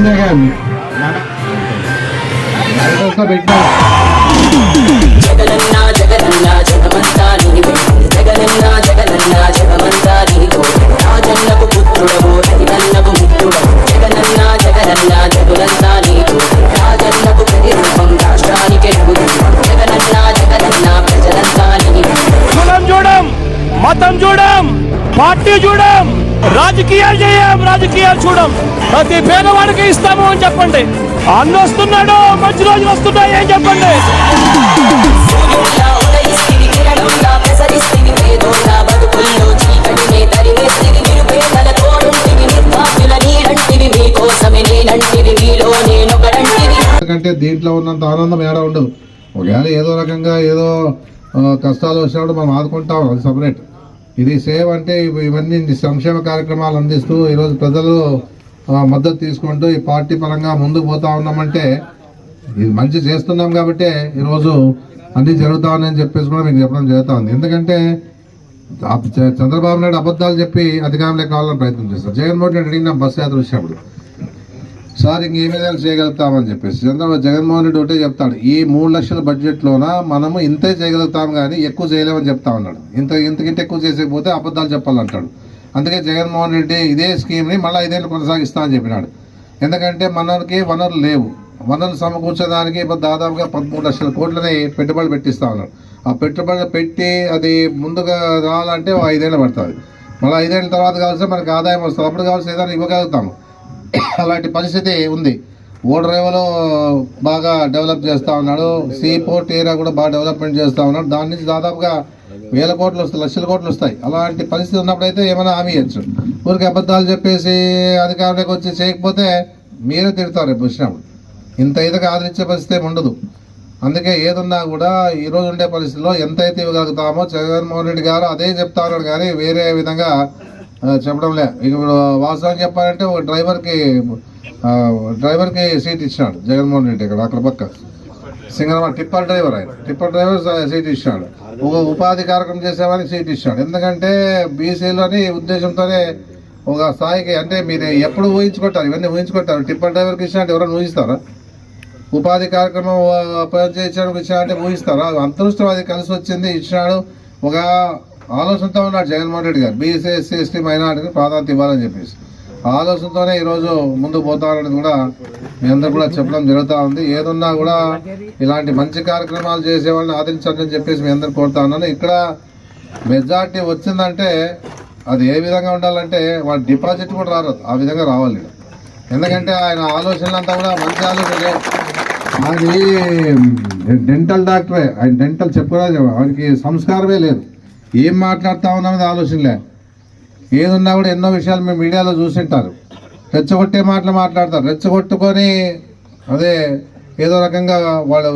సంజయ్ గారు లైట్ పెట్టినా జగనన్న జగనన్న జగమంతా నీవే జగనన్న జగనన్న జగమంతా నీతో రాజన్నకు పుత్రుడవు రవినన్నకు మిత్రుడవు జగనన్న జగనన్న జగులంతా నీతో రాజన్నకు ప్రతిరూపం రాష్ట్రానికి నువ్వు జగనన్న జగనన్న ప్రజలంతా నీవే కులం చూడం మతం చూడం పార్టీ చూడం రాజకీయాలు చేయం రాజకీయాలు చూడం. ప్రతి పేదవాడికి ఇస్తాము అని చెప్పండి. అన్న వస్తున్నాడు మంచి రోజులు వస్తున్నాయి అని చెప్పండి. సూర్యుడిలా ఎందుకంటే దీంట్లో ఉన్నంత ఆనందం ఏడా ఉండదు. ఒకవేళ ఏదో రకంగా ఏదో కష్టాలు వచ్చినప్పుడు మనం ఆదుకుంటాం అది సపరేట్ ఇది సేవ అంటే ఇవన్నీ సంక్షేమ కార్యక్రమాలు అందిస్తూ ఈరోజు ప్రజలు మద్దతు తీసుకుంటూ ఈ పార్టీ పరంగా ముందుకు పోతా ఉన్నామంటే ఇది మంచి చేస్తున్నాం కాబట్టి ఈరోజు అన్ని జరుగుతా ఉన్నాయని చెప్పేసి కూడా మీకు చెప్పడం జరుగుతుంది ఎందుకంటే చంద్రబాబు నాయుడు అబద్ధాలు చెప్పి అధికారంలోకి కావాలని ప్రయత్నం చేస్తారు. జగన్మోహన్ రెడ్డి అడిగిన బస్సు యాత్ర వచ్చినప్పుడు సార్ ఇంకేమైనా చేయగలుగుతామని చెప్పేసి. చంద్రబాబు జగన్మోహన్ రెడ్డి ఒకటే చెప్తాడు ఈ మూడు లక్షల బడ్జెట్లోన మనము ఇంతే చేయగలుగుతాం కానీ ఎక్కువ చేయలేమని చెప్తా ఉన్నాడు. ఇంత ఇంతకంటే ఎక్కువ చేసేకపోతే అబద్ధాలు చెప్పాలంటాడు. అందుకే జగన్మోహన్ రెడ్డి ఇదే స్కీమ్ని మళ్ళీ ఐదేళ్ళు కొనసాగిస్తా అని చెప్పినాడు. ఎందుకంటే మనకి వనరులు లేవు. వనరులు సమకూర్చడానికి ఇప్పుడు దాదాపుగా పదమూడు లక్షల కోట్లని పెట్టుబడి పెట్టిస్తా ఉన్నాడు. ఆ పెట్టుబడి పెట్టి అది ముందుగా రావాలంటే ఓ ఐదేళ్ళు పడుతుంది. మళ్ళీ ఐదేళ్ళ తర్వాత కావాల్సిన మనకి ఆదాయం వస్తుంది. అప్పుడు కావాల్సిన ఏదైనా ఇవ్వగలుగుతాము. అలాంటి పరిస్థితి ఉంది. ఓడరేవలో బాగా డెవలప్ చేస్తూ ఉన్నాడు. సీ పోర్ట్ ఏరియా కూడా బాగా డెవలప్మెంట్ చేస్తూ ఉన్నాడు. దాని నుంచి దాదాపుగా వేల కోట్లు వస్తాయి లక్షల కోట్లు వస్తాయి. అలాంటి పరిస్థితి ఉన్నప్పుడైతే ఏమైనా హామీ ఇవ్వచ్చు. ఊరికి అబద్ధాలు చెప్పేసి అధికారులకు వచ్చి చేయకపోతే మీరే తిడతారు రేపు వచ్చినప్పుడు. ఇంత ఇదిగా ఆదరించే పరిస్థితి ఉండదు. అందుకే ఏదున్నా కూడా ఈరోజు ఉండే పరిస్థితిలో ఎంత అయితే ఇవ్వగలుగుతామో జగన్మోహన్ రెడ్డి గారు అదే చెప్తారు కానీ వేరే విధంగా చెప్పడంలే. చెప్పడం ఇక ఇప్పుడు వాస్తవం చెప్పాలంటే ఒక డ్రైవర్కి డ్రైవర్కి సీట్ ఇచ్చినాడు జగన్మోహన్ రెడ్డి ఇక్కడ అక్కడ పక్క. సింగరమ టిప్పర్ డ్రైవర్ ఆయన. టిప్పర్ డ్రైవర్ సీట్ ఇచ్చినాడు ఒక ఉపాధి కార్యక్రమం చేసేవారికి సీట్ ఇచ్చినాడు ఎందుకంటే బీసీలోని ఉద్దేశంతోనే ఒక స్థాయికి అంటే మీరు ఎప్పుడు ఊహించుకుంటారు ఇవన్నీ ఊహించుకుంటారు. టిప్పర్ డ్రైవర్కి ఇచ్చినట్టు ఎవరైనా ఊహిస్తారా? ఉపాధి కార్యక్రమం ఆ, పనిచేయడానికి ఇచ్చాడంటే ఊహిస్తారా? అంతరిష్టం అది కలిసి వచ్చింది ఇచ్చినాడు. ఒక ఆలోచనతో ఉన్నాడు జగన్మోహన్ రెడ్డి గారు. బీసీ ఎస్సీ ఎస్టీ మైనార్టీకి ప్రాధాన్యత ఇవ్వాలని చెప్పేసి. ఆలోచనతోనే ఈరోజు ముందుకు పోతారని కూడా మీ అందరూ కూడా చెప్పడం జరుగుతూ ఉంది. ఏదున్నా కూడా ఇలాంటి మంచి కార్యక్రమాలు చేసే వాళ్ళని ఆదరించాలని చెప్పేసి మీ అందరు కోరుతా ఉన్నాను. ఇక్కడ మెజార్టీ వచ్చిందంటే అది ఏ విధంగా ఉండాలంటే వాళ్ళ డిపాజిట్ కూడా రారు. ఆ విధంగా రావాలి ఎందుకంటే ఆయన ఆలోచనలంతా కూడా మంచి ఆలోచన అది డెంటల్ డాక్టరే. ఆయన డెంటల్ చెప్పుకోవాలి ఆయనకి సంస్కారమే లేదు. ఏం మాట్లాడుతూ ఉన్నామని ఆలోచనలే. ఏదున్నా కూడా ఎన్నో విషయాలు మేము మీడియాలో చూసింటారు. రెచ్చగొట్టే మాటలు మాట్లాడతారు. రెచ్చగొట్టుకొని అదే ఏదో రకంగా వాళ్ళు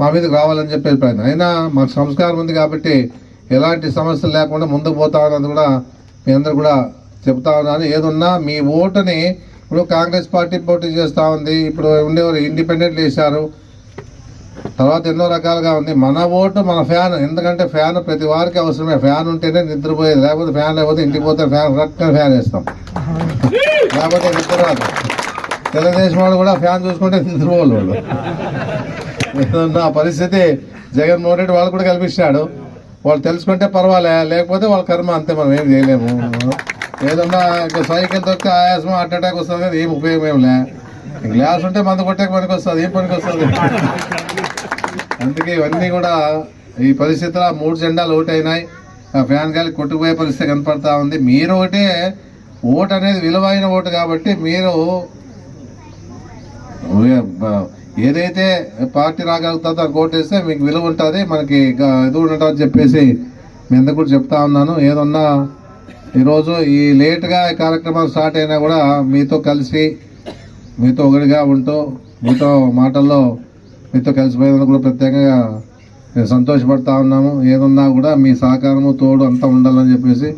మా మీదకి రావాలని చెప్పి వెళ్ళిపోయింది అయినా మాకు సంస్కారం ఉంది కాబట్టి ఎలాంటి సమస్యలు లేకుండా ముందుకు పోతా ఉన్నది కూడా మీ అందరు కూడా చెప్తా ఉన్నాను ఏదున్నా మీ ఓటుని ఇప్పుడు కాంగ్రెస్ పార్టీ పోటీ చేస్తూ ఉంది. ఇప్పుడు ఉండేవారు ఇండిపెండెంట్ వేశారు తర్వాత ఎన్నో రకాలుగా ఉంది. మన ఓటు మన ఫ్యాన్ ఎందుకంటే ఫ్యాన్ ప్రతి వారికి అవసరమే. ఫ్యాన్ ఉంటేనే నిద్రపోయేది. లేకపోతే ఫ్యాన్ లేకపోతే ఇంటికి పోతే ఫ్యాన్ రక్కన ఫ్యాన్ వేస్తాం. లేకపోతే నిద్రరాదు తెలుగుదేశం వాళ్ళు కూడా ఫ్యాన్ చూసుకుంటే నిద్రపోవాలి వాళ్ళు. ఏదన్నా పరిస్థితి. జగన్మోహన్ రెడ్డి వాళ్ళు కూడా కల్పించాడు వాళ్ళు తెలుసుకుంటే పర్వాలే. లేకపోతే వాళ్ళ కర్మ అంతే మనం ఏం చేయలేము. ఏదన్నా సైకిల్ తొక్కితే ఆయాసం హార్ట్ అటాక్ వస్తుంది కదా ఏం ఉపయోగం ఏం లే. గ్లాస్ ఉంటే మందు కొట్టే పనికి వస్తుంది ఏం పనికి వస్తుంది అందుకే ఇవన్నీ కూడా ఈ పరిస్థితిలో మూడు జెండాలు ఓటు అయినాయి ఆ ఫ్యాన్ గాలి కొట్టుకుపోయే పరిస్థితి కనపడతా ఉంది. మీరు ఒకటే ఓటు అనేది విలువైన ఓటు కాబట్టి మీరు ఏదైతే పార్టీ రాగలుగుతుందో ఓట్ వేస్తే మీకు విలువ ఉంటుంది. మనకి ఇది ఉంటుంది అని చెప్పేసి మీ అందరు కూడా చెప్తా ఉన్నాను. ఏదన్నా ఈరోజు ఈ లేట్గా కార్యక్రమాలు కార్యక్రమం స్టార్ట్ అయినా కూడా మీతో కలిసి మీతో ఒకటిగా ఉంటూ మీతో మాటల్లో మీతో కలిసిపోయినందుకు కూడా ప్రత్యేకంగా సంతోషపడతా ఉన్నాము. ఏదున్నా కూడా మీ సహకారము తోడు అంతా ఉండాలని చెప్పేసి